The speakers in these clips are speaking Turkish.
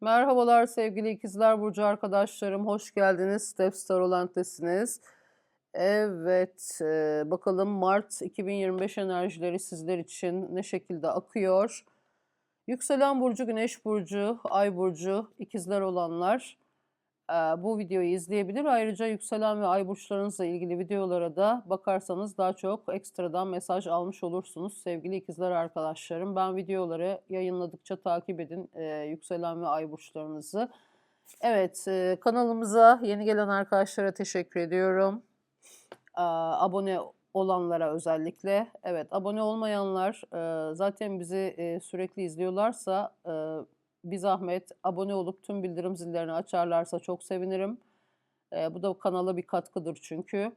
Merhabalar sevgili ikizler burcu arkadaşlarım. Hoş geldiniz. Step Starolent'tesiniz. Evet, e, bakalım Mart 2025 enerjileri sizler için ne şekilde akıyor? Yükselen burcu, güneş burcu, ay burcu, ikizler olanlar bu videoyu izleyebilir. Ayrıca yükselen ve ay burçlarınızla ilgili videolara da bakarsanız daha çok ekstradan mesaj almış olursunuz sevgili ikizler arkadaşlarım. Ben videoları yayınladıkça takip edin yükselen ve ay burçlarınızı. Evet, kanalımıza yeni gelen arkadaşlara teşekkür ediyorum. Abone olanlara özellikle. Evet, abone olmayanlar zaten bizi sürekli izliyorlarsa bir zahmet abone olup tüm bildirim zillerini açarlarsa çok sevinirim. E, bu da kanala bir katkıdır çünkü.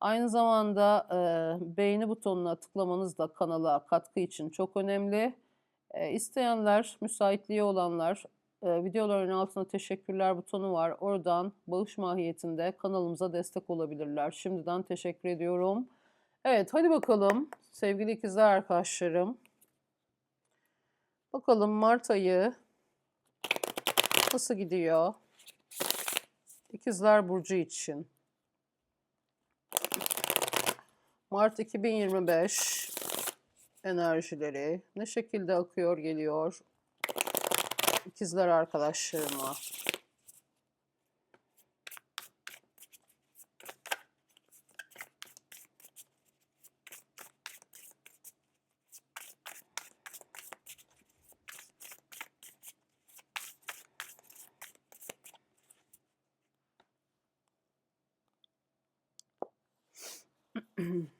Aynı zamanda e, beğeni butonuna tıklamanız da kanala katkı için çok önemli. E, isteyenler, müsaitliği olanlar e, videoların altında teşekkürler butonu var. Oradan bağış mahiyetinde kanalımıza destek olabilirler. Şimdiden teşekkür ediyorum. Evet hadi bakalım sevgili ikizler arkadaşlarım. Bakalım Mart ayı nasıl gidiyor? İkizler Burcu için. Mart 2025 enerjileri ne şekilde akıyor geliyor ikizler arkadaşlarıma.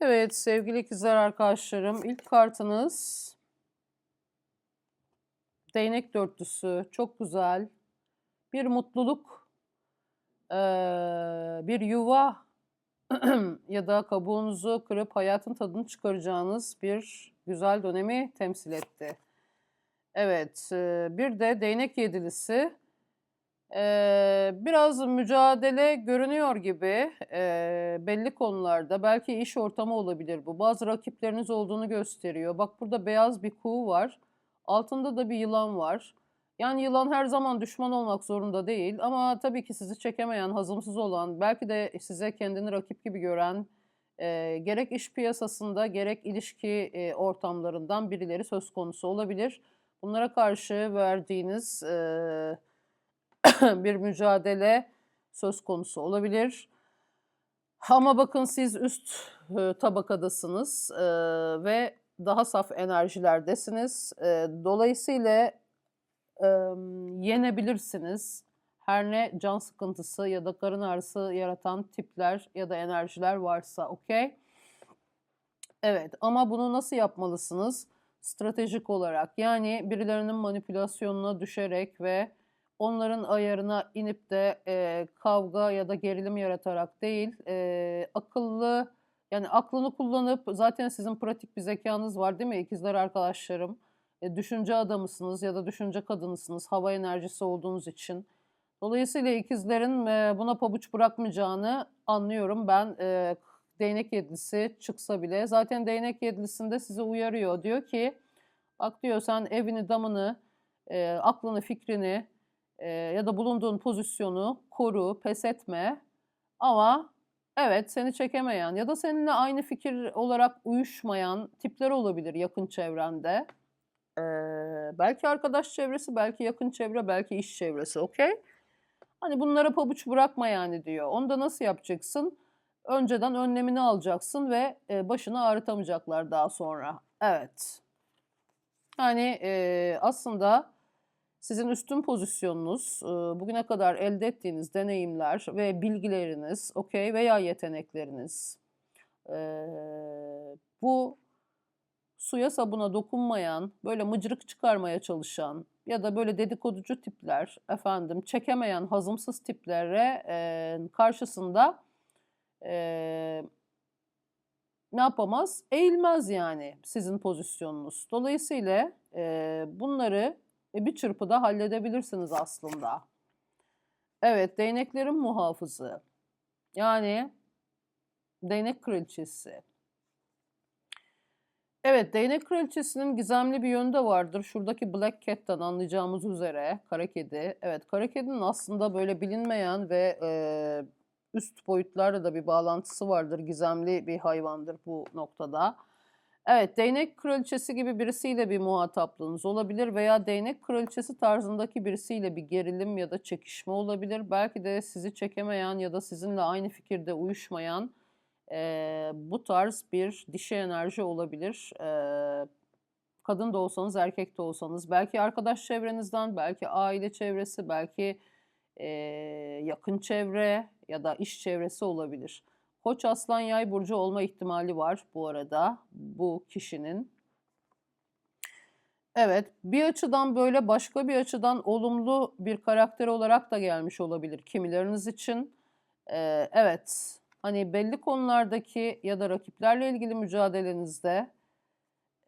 Evet sevgili ikizler arkadaşlarım ilk kartınız değnek dörtlüsü. Çok güzel. Bir mutluluk bir yuva ya da kabuğunuzu kırıp hayatın tadını çıkaracağınız bir güzel dönemi temsil etti. Evet eee, bir de değnek yedilisi Eee, biraz mücadele görünüyor gibi eee, belli konularda. Belki iş ortamı olabilir bu. Bazı rakipleriniz olduğunu gösteriyor. Bak burada beyaz bir kuğu var. Altında da bir yılan var. Yani yılan her zaman düşman olmak zorunda değil. Ama tabii ki sizi çekemeyen, hazımsız olan, belki de size kendini rakip gibi gören, eee, gerek iş piyasasında gerek ilişki eee, ortamlarından birileri söz konusu olabilir. Bunlara karşı verdiğiniz eee bir mücadele söz konusu olabilir. Ama bakın siz üst e, tabakadasınız e, ve daha saf enerjilerdesiniz. E, dolayısıyla e, yenebilirsiniz. Her ne can sıkıntısı ya da karın ağrısı yaratan tipler ya da enerjiler varsa, okey? Evet ama bunu nasıl yapmalısınız? Stratejik olarak yani birilerinin manipülasyonuna düşerek ve onların ayarına inip de e, kavga ya da gerilim yaratarak değil, e, akıllı yani aklını kullanıp zaten sizin pratik bir zekanız var değil mi ikizler arkadaşlarım? E, düşünce adamısınız ya da düşünce kadınısınız hava enerjisi olduğunuz için. Dolayısıyla ikizlerin e, buna pabuç bırakmayacağını anlıyorum. Ben e, değnek yedlisi çıksa bile zaten değnek yedlisinde sizi uyarıyor. Diyor ki bak diyor sen evini damını, aklını fikrini ya da bulunduğun pozisyonu koru, pes etme. Ama evet seni çekemeyen ya da seninle aynı fikir olarak uyuşmayan tipler olabilir yakın çevrende. Ee, belki arkadaş çevresi, belki yakın çevre, belki iş çevresi, okey? Hani bunlara pabuç bırakma yani diyor. Onu da nasıl yapacaksın? Önceden önlemini alacaksın ve e, başını ağrıtamayacaklar daha sonra. Evet. Yani e, aslında sizin üstün pozisyonunuz, e, bugüne kadar elde ettiğiniz deneyimler ve bilgileriniz, okey veya yetenekleriniz, e, bu suya sabuna dokunmayan, böyle mıcırık çıkarmaya çalışan ya da böyle dedikoducu tipler, efendim çekemeyen hazımsız tiplere e, karşısında e, ne yapamaz? Eğilmez yani sizin pozisyonunuz. Dolayısıyla e, bunları e, bir çırpıda halledebilirsiniz aslında. Evet, değneklerin muhafızı. Yani değnek kraliçesi. Evet, değnek kraliçesinin gizemli bir yönü de vardır. Şuradaki Black Cat'ten anlayacağımız üzere kara kedi. Evet, kara kedinin aslında böyle bilinmeyen ve e, üst boyutlarla da bir bağlantısı vardır. Gizemli bir hayvandır bu noktada. Evet, değnek kraliçesi gibi birisiyle bir muhataplığınız olabilir veya değnek kraliçesi tarzındaki birisiyle bir gerilim ya da çekişme olabilir. Belki de sizi çekemeyen ya da sizinle aynı fikirde uyuşmayan e, bu tarz bir dişi enerji olabilir. E, kadın da olsanız, erkek de olsanız, belki arkadaş çevrenizden, belki aile çevresi, belki e, yakın çevre ya da iş çevresi olabilir. Koç aslan yay burcu olma ihtimali var bu arada bu kişinin. Evet, bir açıdan böyle başka bir açıdan olumlu bir karakter olarak da gelmiş olabilir kimileriniz için. Ee, evet, hani belli konulardaki ya da rakiplerle ilgili mücadelenizde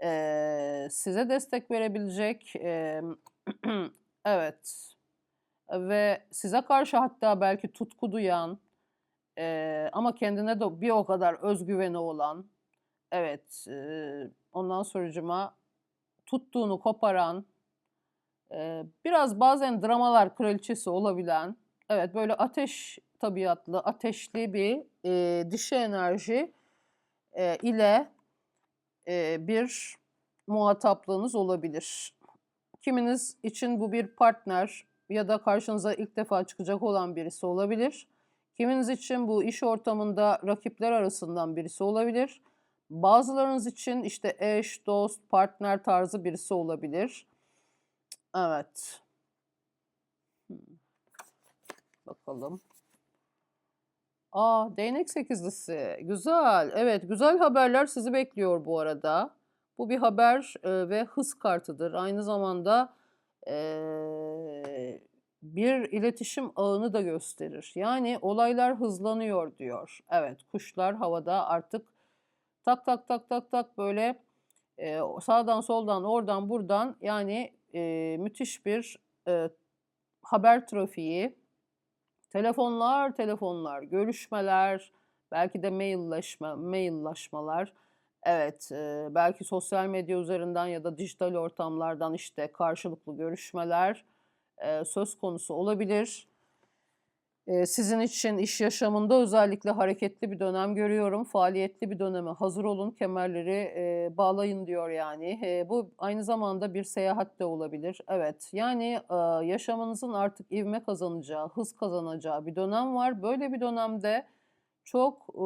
e, size destek verebilecek, e, evet, ve size karşı hatta belki tutku duyan, e, ama kendine de bir o kadar özgüveni olan, evet, e, ondan sonracıma tuttuğunu koparan, e, biraz bazen dramalar kraliçesi olabilen, evet böyle ateş tabiatlı, ateşli bir e, dişi enerji e, ile e, bir muhataplığınız olabilir. Kiminiz için bu bir partner ya da karşınıza ilk defa çıkacak olan birisi olabilir. Kiminiz için bu iş ortamında rakipler arasından birisi olabilir. Bazılarınız için işte eş, dost, partner tarzı birisi olabilir. Evet. Hmm. Bakalım. Aa, değnek sekizlisi. Güzel. Evet, güzel haberler sizi bekliyor bu arada. Bu bir haber e, ve hız kartıdır. Aynı zamanda e, bir iletişim ağını da gösterir. Yani olaylar hızlanıyor diyor. Evet, kuşlar havada artık tak tak tak tak tak böyle e, sağdan soldan oradan buradan yani e, müthiş bir e, haber trafiği Telefonlar, telefonlar, görüşmeler, belki de mailleşme, maillaşmalar. Evet, e, belki sosyal medya üzerinden ya da dijital ortamlardan işte karşılıklı görüşmeler e, söz konusu olabilir. E, sizin için iş yaşamında özellikle hareketli bir dönem görüyorum. Faaliyetli bir döneme hazır olun, kemerleri e, bağlayın diyor yani. Bu aynı zamanda bir seyahat de olabilir. Evet, yani e, yaşamınızın artık ivme kazanacağı, hız kazanacağı bir dönem var. Böyle bir dönemde çok e,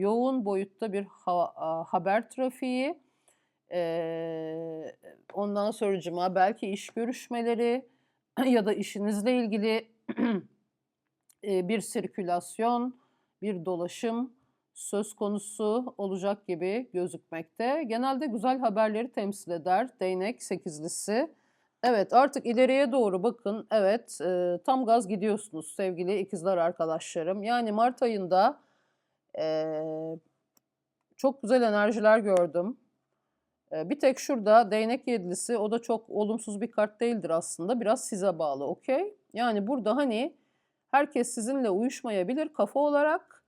yoğun boyutta bir ha, haber trafiği, ondan sonracıma belki iş görüşmeleri ya da işinizle ilgili bir sirkülasyon, bir dolaşım söz konusu olacak gibi gözükmekte. Genelde güzel haberleri temsil eder değnek sekizlisi. Evet artık ileriye doğru bakın. Evet e, tam gaz gidiyorsunuz sevgili ikizler arkadaşlarım. Yani Mart ayında e, çok güzel enerjiler gördüm. E, bir tek şurada değnek yedilisi o da çok olumsuz bir kart değildir aslında. Biraz size bağlı okey. Yani burada hani Herkes sizinle uyuşmayabilir kafa olarak.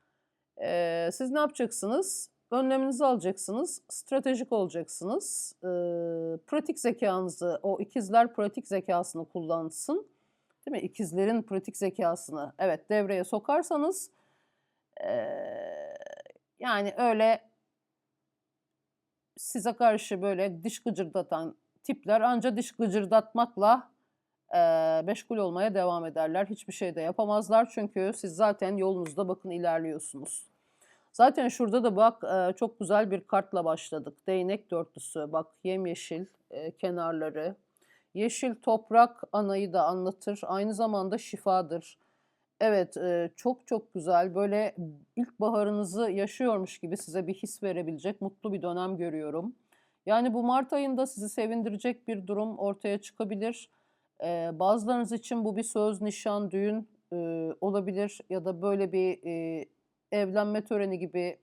E, siz ne yapacaksınız? Önleminizi alacaksınız, stratejik olacaksınız. E, pratik zekanızı, o ikizler pratik zekasını kullansın. Değil mi? İkizlerin pratik zekasını evet devreye sokarsanız e, yani öyle size karşı böyle diş gıcırdatan tipler anca diş gıcırdatmakla e, meşgul olmaya devam ederler. Hiçbir şey de yapamazlar çünkü siz zaten yolunuzda bakın ilerliyorsunuz. Zaten şurada da bak e, çok güzel bir kartla başladık. Değnek dörtlüsü bak yemyeşil e, kenarları. Yeşil toprak anayı da anlatır. Aynı zamanda şifadır. Evet e, çok çok güzel böyle ilkbaharınızı yaşıyormuş gibi size bir his verebilecek mutlu bir dönem görüyorum. Yani bu Mart ayında sizi sevindirecek bir durum ortaya çıkabilir. Eee, bazılarınız için bu bir söz, nişan, düğün, eee, olabilir ya da böyle bir, eee, evlenme töreni gibi,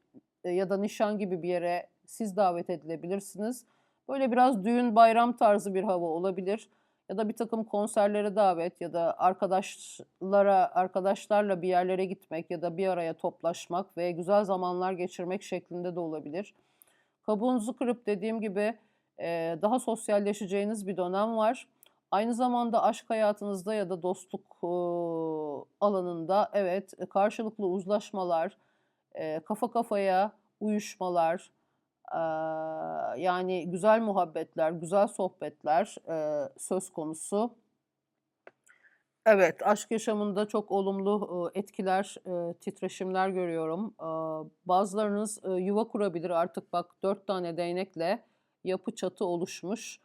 eee, ya da nişan gibi bir yere siz davet edilebilirsiniz. Böyle biraz düğün, bayram tarzı bir hava olabilir. ya da bir takım konserlere davet ya da arkadaşlara arkadaşlarla bir yerlere gitmek ya da bir araya toplaşmak ve güzel zamanlar geçirmek şeklinde de olabilir. Kabuğunuzu kırıp dediğim gibi daha sosyalleşeceğiniz bir dönem var. Aynı zamanda aşk hayatınızda ya da dostluk alanında evet e, karşılıklı uzlaşmalar, eee, kafa kafaya uyuşmalar, yani güzel muhabbetler, güzel sohbetler söz konusu. Evet, aşk yaşamında çok olumlu etkiler, titreşimler görüyorum. Bazılarınız yuva kurabilir. Artık bak 4 tane değnekle yapı çatı oluşmuş.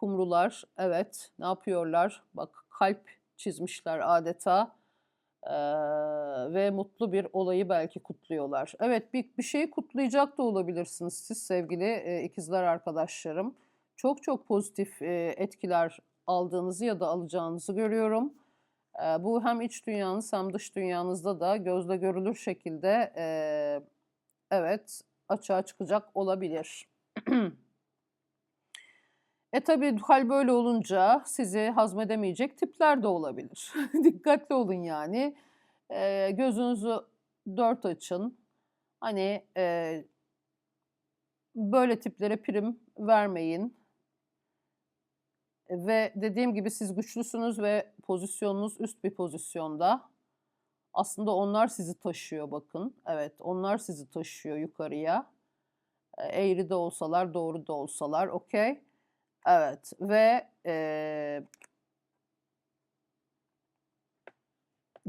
Kumrular evet ne yapıyorlar? Bak kalp çizmişler adeta eee, ve mutlu bir olayı belki kutluyorlar. Evet bir, bir şeyi kutlayacak da olabilirsiniz siz sevgili eee, ikizler arkadaşlarım. Çok çok pozitif eee, etkiler aldığınızı ya da alacağınızı görüyorum. Eee, bu hem iç dünyanız hem dış dünyanızda da gözle görülür şekilde eee, evet açığa çıkacak olabilir. E tabii hal böyle olunca sizi hazmedemeyecek tipler de olabilir. Dikkatli olun yani. Eee, gözünüzü dört açın. Hani eee, böyle tiplere prim vermeyin. E, Ve dediğim gibi siz güçlüsünüz ve pozisyonunuz üst bir pozisyonda. Aslında onlar sizi taşıyor bakın. Evet, onlar sizi taşıyor yukarıya. E, Eğri de olsalar, doğru da olsalar, okey. Evet ve eee,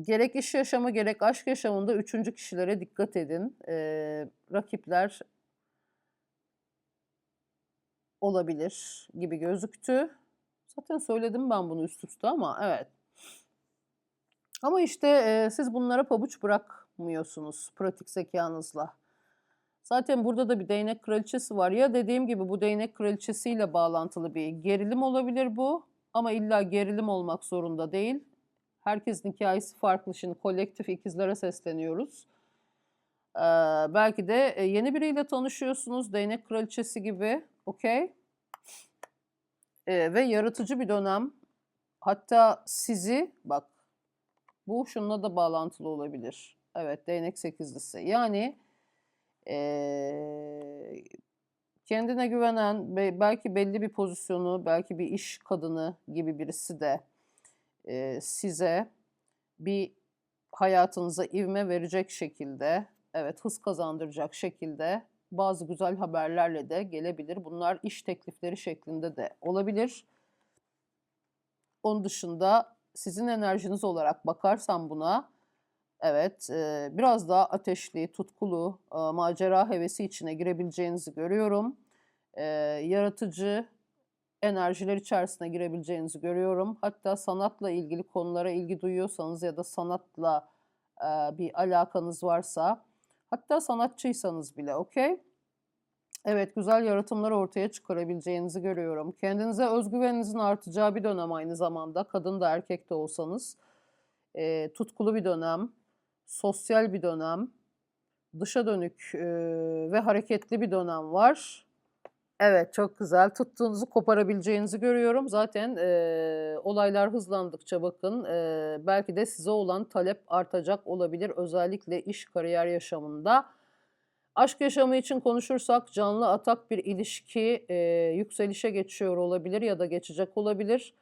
gerek iş yaşamı gerek aşk yaşamında üçüncü kişilere dikkat edin. Eee, rakipler olabilir gibi gözüktü. Zaten söyledim ben bunu üst üste ama evet. Ama işte eee, siz bunlara pabuç bırakmıyorsunuz pratik zekanızla. Zaten burada da bir değnek kraliçesi var. Ya dediğim gibi bu değnek kraliçesiyle bağlantılı bir gerilim olabilir bu. Ama illa gerilim olmak zorunda değil. Herkesin hikayesi farklı. Şimdi kolektif ikizlere sesleniyoruz. Ee, belki de e, yeni biriyle tanışıyorsunuz. Değnek kraliçesi gibi. Okey. Ee, ve yaratıcı bir dönem. Hatta sizi bak bu şununla da bağlantılı olabilir. Evet değnek sekizlisi. Yani eee, kendine güvenen ve belki belli bir pozisyonu, belki bir iş kadını gibi birisi de eee, size bir hayatınıza ivme verecek şekilde, evet hız kazandıracak şekilde bazı güzel haberlerle de gelebilir. Bunlar iş teklifleri şeklinde de olabilir. Onun dışında sizin enerjiniz olarak bakarsam buna evet e, biraz daha ateşli, tutkulu, e, macera hevesi içine girebileceğinizi görüyorum. E, yaratıcı enerjiler içerisine girebileceğinizi görüyorum. Hatta sanatla ilgili konulara ilgi duyuyorsanız ya da sanatla e, bir alakanız varsa, hatta sanatçıysanız bile okey. Evet, güzel yaratımlar ortaya çıkarabileceğinizi görüyorum. Kendinize özgüveninizin artacağı bir dönem aynı zamanda. Kadın da erkek de olsanız. Eee, tutkulu bir dönem, sosyal bir dönem, dışa dönük eee, ve hareketli bir dönem var. Evet, çok güzel. Tuttuğunuzu koparabileceğinizi görüyorum. Zaten eee, olaylar hızlandıkça bakın eee, belki de size olan talep artacak olabilir. Özellikle iş, kariyer yaşamında. Aşk yaşamı için konuşursak canlı atak bir ilişki eee, yükselişe geçiyor olabilir ya da geçecek olabilir.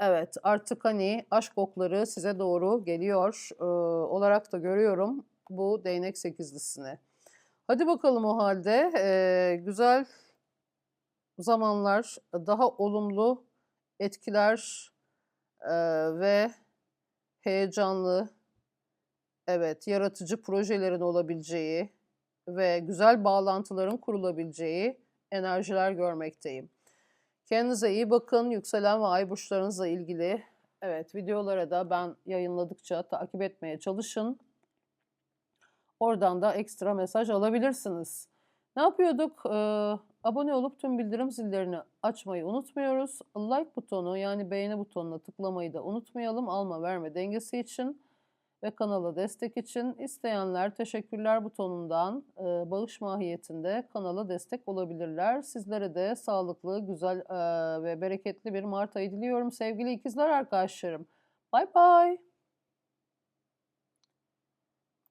Evet, artık hani aşk okları size doğru geliyor eee, olarak da görüyorum bu değnek sekizlisini. Hadi bakalım o halde eee, güzel zamanlar, daha olumlu etkiler eee, ve heyecanlı, evet yaratıcı projelerin olabileceği ve güzel bağlantıların kurulabileceği enerjiler görmekteyim. Kendinize iyi bakın. Yükselen ve ay burçlarınızla ilgili evet videolara da ben yayınladıkça takip etmeye çalışın. Oradan da ekstra mesaj alabilirsiniz. Ne yapıyorduk? Ee, abone olup tüm bildirim zillerini açmayı unutmuyoruz. Like butonu yani beğeni butonuna tıklamayı da unutmayalım. Alma verme dengesi için. Ve kanala destek için isteyenler teşekkürler butonundan e, bağış mahiyetinde kanala destek olabilirler. Sizlere de sağlıklı, güzel e, ve bereketli bir Mart ayı diliyorum sevgili ikizler arkadaşlarım. Bay bay.